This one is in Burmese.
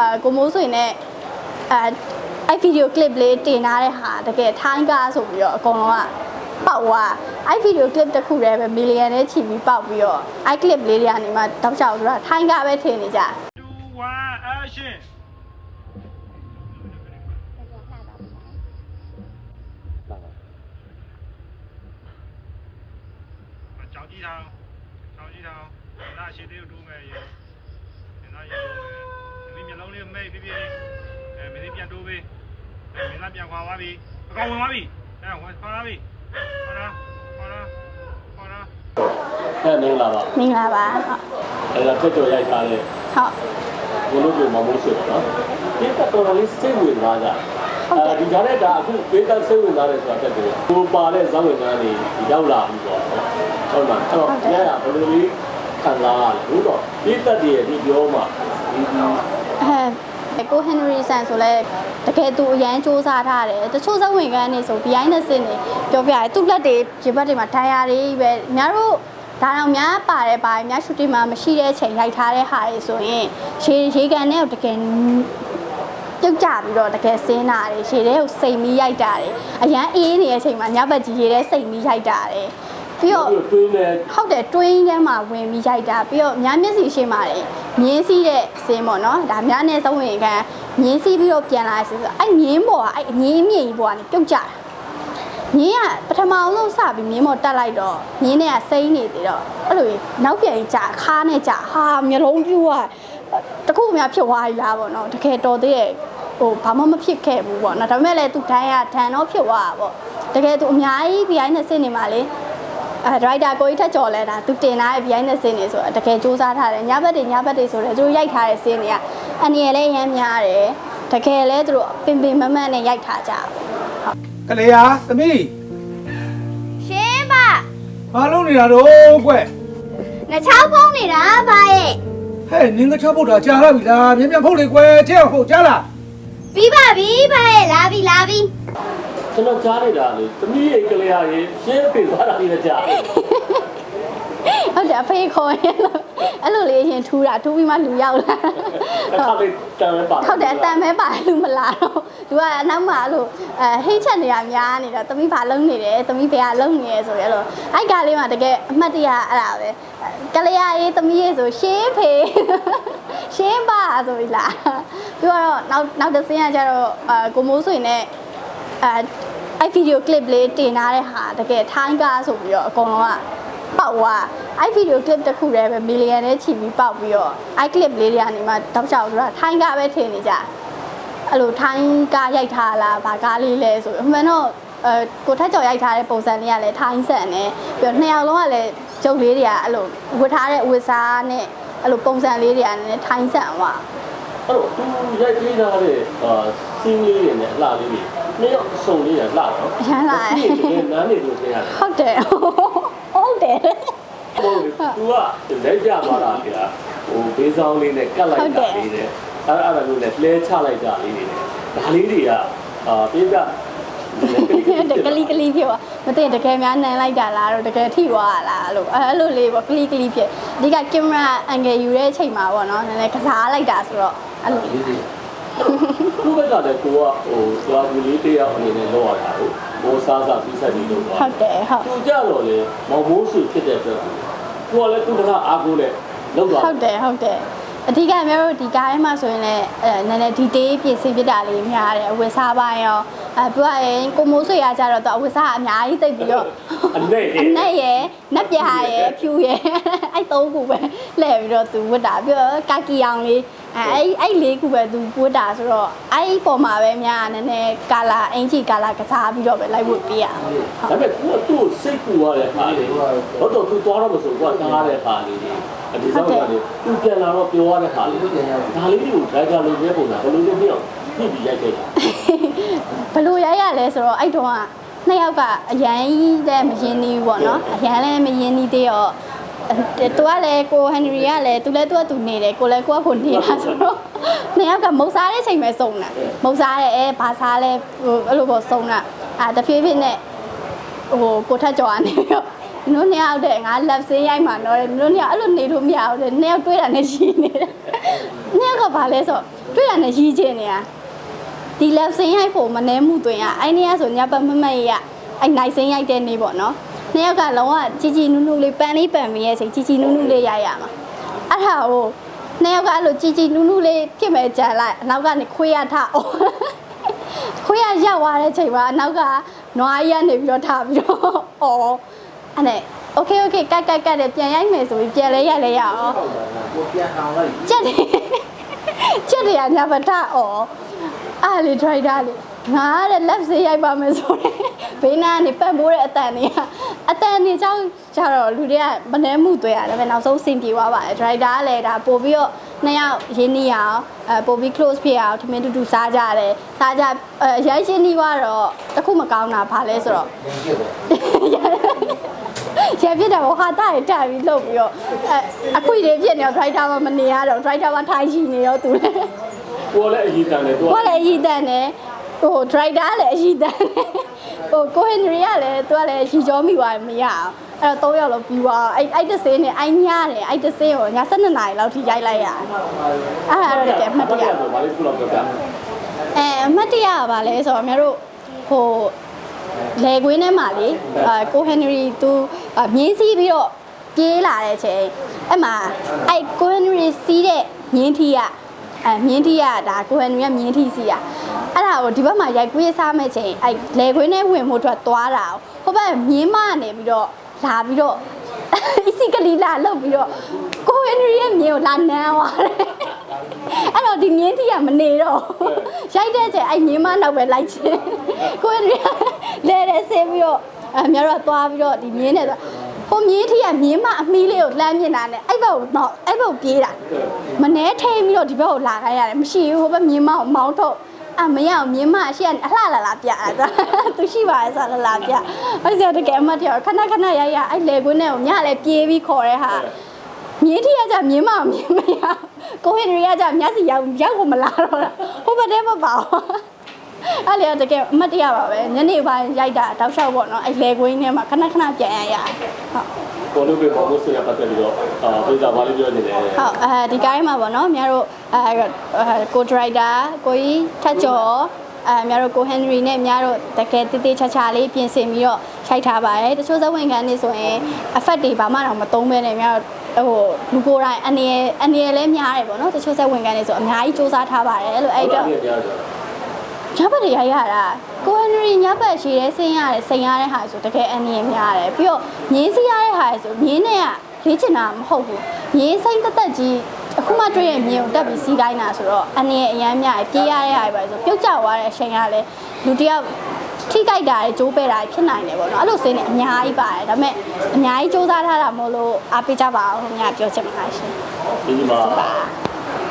အာကိုမိုးဆွေနဲ့အဲအဲ့ဗီဒီယိုကလစ်လေးတင်ထားတဲ့ဟာတကယ်ထိုင်းကားဆိုပြီးတော့အကုန်လုံးကပေါက်သွားအဲ့ဗီဒီယိုကလစ်တစ်ခုတည်းပဲမီလီယံနဲ့ချီပြီးပေါက်ပြီးတော့အဲ့ကလစ်လေးတွေကနေမှတောက်ချောက်ဆိုတာထိုင်းကားပဲထင်နေကြ2 1 action ကြောင်ကြီးထောင်ကြောင်ကြီးထောင်နာရှိသေးတို့မဲ့ရေနာရေတို့ မဲ့ဒီမျက်လုံးလေးမိတ်ပြပြအဲမင်းလေးပြန်တိုးပေးအဲမင်းလားပြန်ခွာသွားပြီအကောင်ဝင်သွားပြီအဲဝင်ခွာသွားပြီဟောလားဟောလားဟောလားအဲ့မင်္ဂလာပါမင်္ဂလာပါဟုတ်အဲ့ဒါတက်တော်ရိုက်ထားတဲ့ဟုတ်ဘုလို့ကိုမမိုးဆွေပေါ့နော်ဒီတက်တော်လေးစိတ်ဝင်စားကြအဲဒီကြားတဲ့ဒါအခုပေးသက်စိတ်ဝင်စားတယ်ဆိုတာတက်တယ်ကိုပါတဲ့ဇာဝင်သားတွေရောက်လာပြီပေါ့ဟုတ်လားအဲ့တော့ညရဘယ်လိုလေးခံစားရလဲဟုတ်တော့ပေးသက်တွေရဲ့ဒီပြောမှာဒီဒီအဲ ကိုဟန်နရီဆန်ဆိုလဲတကယ်သူအရန်စူးစမ်းထားတယ်တချို့ဇဝင်ကန်းနေဆို behind the scene တွေပြောပြရတယ်သူ့လက်တွေဒီဘက်တွေမှာဒိုင်ယာတွေပဲအများတို့ဒါတော့များပါတယ်ပါအများရှူတင်မှာမရှိတဲ့အချိန်ရိုက်ထားတဲ့ဟာတွေဆိုရင်ရေရေကန်နဲ့တကယ်ပြုတ်ကြပြီးတော့တကယ်စင်းတာတွေရေထဲကိုစိတ်မီးရိုက်တာတွေအရန်အေးနေတဲ့အချိန်မှာညဘက်ကြီးရေထဲစိတ်မီးရိုက်တာတွေ ပြီးတော့တွင်းနဲ့ဟုတ်တယ်တွင်းထဲမှာဝင်ပြီးရိုက်တာပြီးတော့များမျက်စိရှိမှတယ်မြင်းစီးတဲ့စင်းပေါ့နော်ဒါများနဲ့သုံးဝင်ခံမြင်းစီးပြီးတော့ပြန်လာဆိုဆိုအဲ့မြင်းပေါ်ကအဲ့မြင်းမြင့်ကြီးပေါ်ကနေပြုတ်ကြတာမြင်းကပထမအောင်ဆုံးစပြီးမြင်းပေါ်တက်လိုက်တော့မြင်းနဲ့ကစိမ့်နေသေးတော့အဲ့လိုကြီးနောက်ပြန်ကြီးကြာခါနဲ့ကြာဟာမျိုးလုံးပြူอ่ะတခုမှဖြစ်သွားပြီလားပေါ့နော်တကယ်တော်သေးရဲ့ဟိုဘာမှမဖြစ်ခဲ့ဘူးပေါ့နော်ဒါပေမဲ့လည်းသူဒိုင်းကဒဏ်တော့ဖြစ်သွားတာပေါ့တကယ်သူအများကြီး behind the scene နေမှာလေ အဲဒရိုက်တာကိုကြီးထက်ကြော်လဲတာသူတင်ထားတဲ့ behind the scene တွေဆိုတော့တကယ်စူးစမ်းထားတယ်ညဘက်တွေညဘက်တွေဆိုတော့သူတို့ရိုက်ထားတဲ့ scene တွေကအန်ရီလည်းရမ်းများတယ်တကယ်လဲသူတို့ပင်ပင်မမတ်နဲ့ရိုက်ထားကြတယ်ကလေးဟာသမီးရှင်ပါဘာလုပ်နေတာတော့ကွငချောင်းဖုံးနေတာဗာရဲ့ဟဲ့နင်းကချောက်ဖို့တာကြာလာပြီလားမြန်မြန်ဖုတ်လေကွချဲ့ဖို့ကြားလားပြီးပါပြီဗာရဲ့လာပြီလာပြီ ကျွန်တော်ကြားနေတာလေသမီးရဲ့ကလေးဟာရေရှင်းပြသွားတာလေးလည်းကြားတယ်ဟုတ်တယ်အဖေခေါ်ရင်လို့အဲ့လိုလေးအရင်ထူးတာထူးပြီးမှလူရောက်လာအခါလေးတန်ပဲပါဟုတ်တယ်အတန်ပဲပါလူမလာတော့သူကအနောက်မှာအဲ့လိုအဲဟိတ်ချက်နေရများနေတော့သမီးဘာလုံးနေတယ်သမီးဘယ်ကလုံးနေရဲဆိုရအဲ့လိုအိုက်ကားလေးမှာတကယ်အမှတ်တရအဲ့ဒါပဲကလေးရရေးသမီးရေးဆိုရှင်းဖေရှင်းပါဆိုပြီးလားပြီးတော့နောက်နောက်တစ်စင်းကကျတော့အဲကိုမိုးဆွေနဲ့ အဲအဲ့ဗီဒီယိုကလစ်လေးတင်ထားတဲ့ဟာတကယ်ထိုင်းကားဆိုပြီးတော့အကုန်လုံးကပေါက်သွားအဲ့ဗီဒီယိုကလစ်တစ်ခုတည်းပဲမီလီယံနဲ့ချီပြီးပေါက်ပြီးတော့အဲ့ကလစ်လေးတွေကနေမှတောက်ချောက်ဆိုတာထိုင်းကားပဲထင်နေကြအဲ့လိုထိုင်းကားရိုက်ထားလားဗာကားလေးလဲဆိုပြီးအမှန်တော့အဲကိုထက်ကျော်ရိုက်ထားတဲ့ပုံစံလေးကလည်းထိုင်းဆန်နဲ့ပြီးတော့နှစ်ယောက်လုံးကလည်းကျုပ်လေးတွေကအဲ့လိုဝတ်ထားတဲ့ဝတ်စားနဲ့အဲ့လိုပုံစံလေးတွေကလည်းထိုင်းဆန်သွားအဲ့တော့သူရိုက်ပေးထားတဲ့အာစင်းလေးတွေနဲ့အလှလေးတွေ နှစ်ယောက်စုံလေးရလှတော့အရမ်းလာတယ်ဒီကနန်းနေလို့သိရတယ်ဟုတ်တယ်ဟုတ်တယ် ဟုတ်တယ်သူကလက်ကြသွားတာကြာဟိုဘေးဆောင်လေးနဲ့ကတ်လိုက်တာလေးနဲ့အဲ့အဲ့ဒါမျိုးနဲ့လဲချလိုက်တာလေးတွေနဲ့ဒါလေးတွေကအာပြင်းပြတကလီကလီဖြစ်သွားမသိရင်တကယ်များနန်းလိုက်တာလားတော့တကယ်ထိသွားတာလားလို့အဲ့လိုလေးပေါ့ကလီကလီဖြစ်အဓိကကင်မရာအန်ဂယ်ယူတဲ့အချိန်မှာပေါ့နော်နည်းနည်းကစားလိုက်တာဆိုတော့အဲ့လိုလေးတွေ သူ့ဘက်ကလည်းကိုကဟိုသွားဘူးလေးတယောက်အနေနဲ့လောက်ရတာဟုတ်ဘောစားစားပြီးဆက်ပြီးလုပ်သွားဟုတ်တယ်ဟုတ်သူကြတော့လေမောင်မိုးစုဖြစ်တဲ့အတွက်ကိုကလည်းသူတကအားကိုးနဲ့လောက်သွားဟုတ်တယ်ဟုတ်တယ်အဓိကမျိုးတို့ဒီကားထဲမှာဆိုရင်လည်းအဲနည်းနည်းဒီတေးပြင်ဆင်ပြတာလေးများတယ်အဝတ်စားပိုင်းရောအဲပြောရရင်ကိုမိုးဆွေရကြတော့သူအဝတ်စားအများကြီးတိတ်ပြီးတော့အနဲ့အနက်ရယ်နက်ပြားရယ်ဖြူရယ်အဲ့သုံးခုပဲလဲပြီးတော့သူဝတ်တာပြီးတော့ကာကီအောင်လေး အဲ့အဲ့လေးခုပဲသူဝတ်တာဆိုတော့အဲ့ပေါ်မှာပဲများနည်းနည်းကာလာအင်ဂျီကာလာကစားပြီးတော့ပဲလိုက်ဝတ်ပေးရအောင်ဟုတ်ဒါပေမဲ့ကိုကသူ့စိတ်ကူရတဲ့ခါလေးဟုတ်တော့သူသွားတော့မဆိုကိုကတားတဲ့ခါလေးအဒီဆောင်ကလေသူပြန်လာတော့ပြောရတဲ့ခါလေးဒါလေးတွေကိုဒိုက်တာလိုပြပုံတာဘယ်လိုလုပ်ပြအောင်ပြပြီးရိုက်ခဲ့တာဘယ်လိုရိုက်ရလဲဆိုတော့အဲ့တုန်းကနှစ်ယောက်ကအရန်ကြီးတဲ့မရင်နီးဘူးပေါ့နော်အရန်လည်းမရင်နီးသေးတော့ သူကလည်းကိုဟန်နရီကလည်းသူလည်းသူကသူနေတယ်ကိုလည်းကိုကကိုနေတာဆိုတော့နှစ်ယောက်ကမုတ်စားတဲ့ချိန်ပဲစုံတာမုတ်စားတဲ့အဲဘာစားလဲဟိုအဲ့လိုပေါ့စုံတာအာတဖြည်းဖြည်းနဲ့ဟိုကိုထက်ကြော်ကနေပြီးတော့တို့နှစ်ယောက်တည်းငါလက်စင်းရိုက်မှာတော့တယ်တို့နှစ်ယောက်အဲ့လိုနေလို့မရဘူးတဲ့နှစ်ယောက်တွေးတာနဲ့ရှိနေတယ်နှစ်ယောက်ကဘာလဲဆိုတွေးတာနဲ့ရီးချင်နေတာဒီလက်စင်းရိုက်ဖို့မနှဲမှုတွင်อ่ะအဲ့နေ့ကဆိုညပတ်မမတ်ရအဲ့နိုင်စင်းရိုက်တဲ့နေ့ပေါ့နော် နှစ်ယောက်ကလုံးဝជីជីနုနုလေးပန်းလေးပန်ပြီးရဲ့ချိန်ជីជីနုနုလေးရိုက်ရမှာအဲ့ဒါကိုနှစ်ယောက်ကအဲ့လိုជីជីနုနုလေးဖြစ်မဲ့ကြံလိုက်အနောက်ကနေခွေးရထအောင် ခွေးရရောက်သွားတဲ့ချိန်မှာအနောက်ကနွားကြီးကနေပြီးတော့ထားပြီးတော့အော်အဲ့နဲ့ okay okay ကတ်ကတ်ကတ်တယ်ပြန်ရိုက်မယ်ဆိုပြီးပြန်လဲရိုက်လဲရအောင် ကိုပြန်အောင်လိုက် ကြက်တယ်ကြက်တယ်ကညာပထအော်အားလေဒရိုက်တာလေငါတဲ့ left ဆေးရိုက်ပါမယ်ဆိုရင် ဘေးနားကနေပတ်မိုးတဲ့အတန်တွေကအတန်တွေကြောင့်ကျတော့လူတွေကမနှဲမှုတွေ့ရတယ်ပဲနောက်ဆုံးစင်ပြေသွားပါတယ်ဒရိုက်တာကလည်းဒါပို့ပြီးတော့နှစ်ယောက်ရင်းနှီးအောင်အဲပို့ပြီး close ဖြစ်အောင်ထမင်းတူတူစားကြတယ်စားကြအဲရိုက်ရှင်းနှီးသွားတော့တခုမကောင်းတာဘာလဲဆိုတော့ရင်းကျပေါ့ရပြစ်တယ်ဘောဟာတာရတက်ပြီးလှုပ်ပြီးတော့အဲအခွေတွေဖြစ်နေတော့ driver မမနေရတော့ driver မထိုင်ရှိနေတော့သူလည်းကိုလည်းအကြီးတန်းတယ်သူကကိုလည်းအည်တန်တယ် ဟို driver လည်းအည်တန်တယ်ဟိုကိုဟင်နရီကလည်းသူကလည်းရီကြောမိသွားမရအောင်အဲ့တော့၃ယောက်လောက်ပြီးသွားအဲ့အဲ့တစင်းနဲ့အိုင်းညားတယ်အဲ့တစင်းကိုည7နာရီလောက်ထိရိုက်လိုက်ရတယ်အဲ့ဒါတော့တကယ်အမှတ်တရဆိုဘာလို့ခုလောက်ပြောပြအဲအမှတ်တရကပါလဲဆိုတော့အများတို့ဟိုလေကွင်းထဲမှာလေအဲကိုဟန်နရီသူမြင်းစီးပြီးတော့ပြေးလာတဲ့ချိန်အဲ့မှာအဲ့ကိုဟန်နရီစီးတဲ့မြင်းထီက အဲမြင်းထီကဒါကိုဟန်နရီကမြင်းထီစီးတာအဲ့ဒါကိုဒီဘက်မှာရိုက်ကွေးစားမဲ့ချိန်အဲ့လေကွင်းထဲဝင်ဖို့အတွက်သွားတာဟိုဘက်မြင်းမကနေပြီးတော့လာပြီးတော့အစီကလီလာလောက်ပြီးတော့ကိုဟန်နရီရဲ့မြင်းကိုလာနမ်းသွားတယ်အဲ့တော့ဒီမြင်းတီကမနေတော့ရိုက်တဲ့ကျအဲ့မြင်းမနောက်ပဲလိုက်ချင်းကိုယ်ရီလဲလဲဆင်းပြီးတော့အများတော့သွားပြီးတော့ဒီမြင်းနဲ့ဆို ဟိုမြင်းတီကမြင်းမအမီးလေးကိုလှမ်းမြင်တာနဲ့အဲ့ဘက်ကိုတော့အဲ့ဘက်ကိုပြေးတာမနှဲထိန်ပြီးတော့ဒီဘက်ကိုလာခိုင်းရတယ်မရှိဘူးဟိုဘက်မြင်းမကိုမောင်းထုတ်အမရအောင်မြင်းမအရှိကအလှလာလာပြတာသူရှိပါရဲ့ဆိုလာလာပြအဲ့ဒါတကယ်အမတ်တရခဏခဏရရအဲ့လေကွင်းနဲ့ကိုညလည်းပြေးပြီးခေါ်တဲ့ဟာမြင်းထီကကြမြင်းမမြင်းမရကိုဟင်ရီကကြမျက်စိရောက်ရောက်ကိုမလာတော့တာဟိုဘက်တည်းမပါဘူး အဲ့လေတကယ်အမတ်တရပါပဲညနေပိုင်းရိုက်တာတောက်လျှောက်ပေါ့နော်အဲ့လေကွင်းထဲမှာခဏခဏပြန်ရရဟုတ်ကိုလို့ပဲမောင်မိုးဆွေးရပတ်သက်ပြီးတော့အာပြေကြဘာလို့ပြောနေလဲဟုတ်အဲဒီကိုင်းမှာပေါ့နော်များတို့အဲကိုဒရိုက်တာကိုကြီးထက်ကျော်အဲများတို့ကိုဟန်နရီနဲ့များတို့တကယ်တည်တည်ချာချာလေးပြင်ဆင်ပြီးတော့ခြိုက်ထားပါတယ်တချို့သဝင်ခံနေဆိုရင် effect တွေဘာမှတော့မသုံးဘဲနဲ့များတို့ဟိုလူကိုယ်တိုင်အနေအနေလည်းများတယ်ပေါ့နော်တချို့သက်ဝင်ခံနေဆိုအများကြီးစူးစမ်းထားပါတယ်လို့အဲ့တော့ ညဘက်တွေရိုက်ရတာကိုဟန်နရီညဘက်ရှိတဲ့ဆင်းရတယ်စိန်ရတဲ့ဟာဆိုတကယ်အန်ရများတယ်ပြီးတော့မြင်းစီရတဲ့ဟာဆိုမြင်းနဲ့ကလေးချင်တာမဟုတ်ဘူးမြင်းစိမ့်တက်တက်ကြီးအခုမှတွေ့ရင်မြင်းကိုတက်ပြီးစီးတိုင်းတာဆိုတော့အန်ရအရန်များပြေးရတဲ့ဟာပဲဆိုပြုတ်ကျသွားတဲ့အချိန်ကလည်းလူတယောက်ထိကြိုက်တာတွေကျိုးပဲတာဖြစ်နိုင်တယ်ပေါ့နော်အဲ့လိုစင်းနေအများကြီးပါတယ်ဒါပေမဲ့အများကြီးစူးစမ်းထားတာမို့လို့အားပေးကြပါအောင်ခင်ဗျာပြောချင်ပါတယ်ရှင်ဒီမှာ